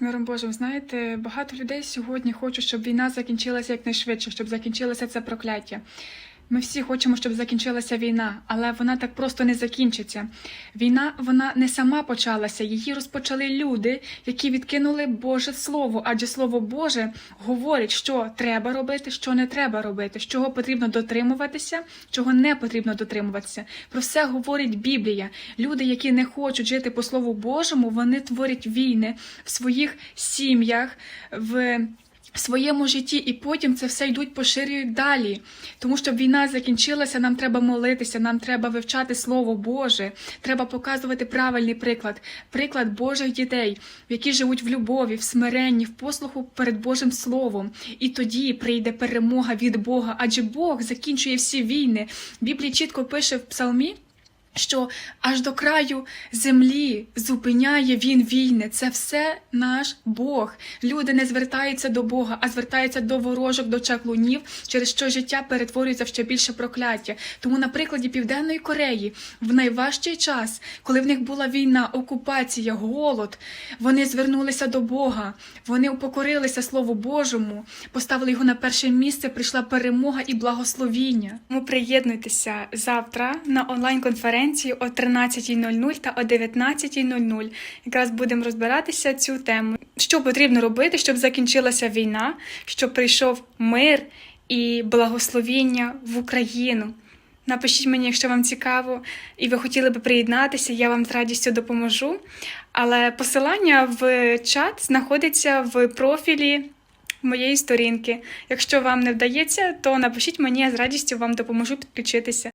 Миром Божим, знаєте, багато людей сьогодні хочуть, щоб війна закінчилася якнайшвидше, щоб закінчилося це прокляття. Ми всі хочемо, щоб закінчилася війна, але вона так просто не закінчиться. Війна вона не сама почалася, її розпочали люди, які відкинули Боже Слово, адже Слово Боже говорить, що треба робити, що не треба робити, чого потрібно дотримуватися, чого не потрібно дотримуватися. Про все говорить Біблія. Люди, які не хочуть жити по Слову Божому, вони творять війни в своїх сім'ях. в в своєму житті, і потім це все йдуть поширюють далі. Тому щоб війна закінчилася, нам треба молитися, нам треба вивчати Слово Боже, треба показувати правильний приклад, приклад Божих дітей, які живуть в любові, в смиренні, в послуху перед Божим Словом. І тоді прийде перемога від Бога, адже Бог закінчує всі війни. Біблія чітко пише в Псалмі. Що аж до краю землі зупиняє він війни. Це все наш Бог. Люди не звертаються до Бога, а звертаються до ворожок, до чаклунів, через що життя перетворюється в ще більше прокляття. Тому на прикладі Південної Кореї в найважчий час, коли в них була війна, окупація, голод, вони звернулися до Бога, вони упокорилися Слову Божому, поставили його на перше місце. Прийшла перемога і благословіння. Тому приєднуйтеся завтра на онлайн-конференції о 13.00 та о 19.00. Якраз будемо розбиратися цю тему. Що потрібно робити, щоб закінчилася війна, щоб прийшов мир і благословіння в Україну. Напишіть мені, якщо вам цікаво, і ви хотіли би приєднатися, я вам з радістю допоможу. Але посилання в чат знаходиться в профілі моєї сторінки. Якщо вам не вдається, то напишіть мені, я з радістю вам допоможу підключитися.